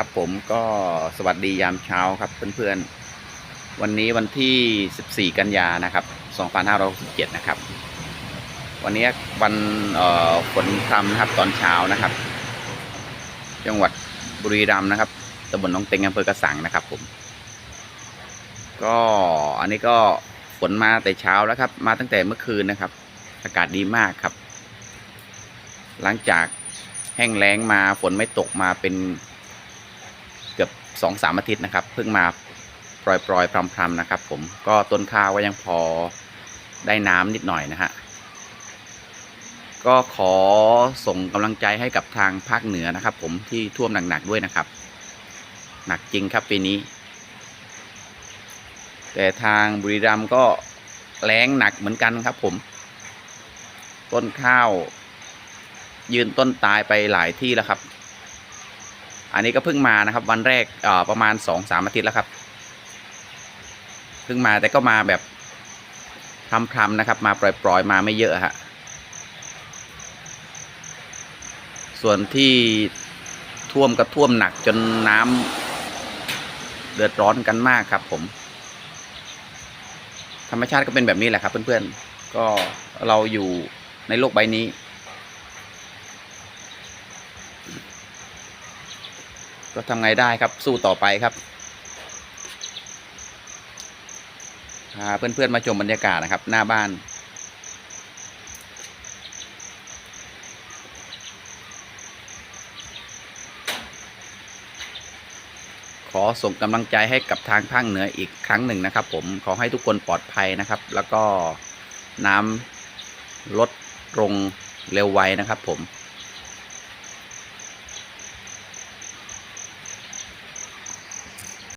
ครับผมก็สวัสดียามเช้าครับเพื่อนๆ วันนี้วันที่ 14 กันยานะครับ 2567 นะครับ วันนี้วันฝนพรำนะครับตอนเช้านะครับ จังหวัดบุรีรัมย์นะครับตำบลหนองเต็งอำเภอกระสังนะครับผม ก็อันนี้ก็ฝนมาแต่เช้าแล้วครับ มาตั้งแต่เมื่อคืนนะครับ อากาศดีมากครับ หลังจากแห้งแล้งมาฝนไม่ตกมาเป็น เกือบสองสามอาทิตย์นะครับ เพิ่งมาปล่อยปลอยๆพรำๆนะครับ ผมก็ต้นข้าวก็ยังพอได้น้ำนิดหน่อยนะฮะก็ขอส่งกำลังใจให้กับทางภาคเหนือนะครับ ผมที่ท่วมหนักๆด้วยนะครับ หนักจริงครับปีนี้ แต่ทางบุรีรัมย์ก็แล้งหนักเหมือนกันครับผม ต้นข้าว ยืนต้นตายไปหลายที่แล้วครับ อันนี้ก็เพิ่งมานะครับ วันแรกประมาณสองสามอาทิตย์แล้วครับเพิ่งมาแต่ก็มาแบบพรำๆนะครับ มาปล่อยๆมาไม่เยอะฮะส่วนที่ท่วมก็ท่วมหนักจนน้ำเดือดร้อนกันมากครับ ผม ธรรมชาติก็เป็นแบบนี้แหละครับ เพื่อนๆ ก็เราอยู่ในโลกใบนี้ ก็ทำไงได้ครับสู้ต่อไปครับพาเพื่อนๆมาชมบรรยากาศนะครับ หน้าบ้านขอส่งกำลังใจให้กับทางภาคเหนืออีกครั้งหนึ่งนะครับ ผมขอให้ทุกคนปลอดภัยนะครับ แล้วก็น้ำลดลงเร็วไวนะครับผม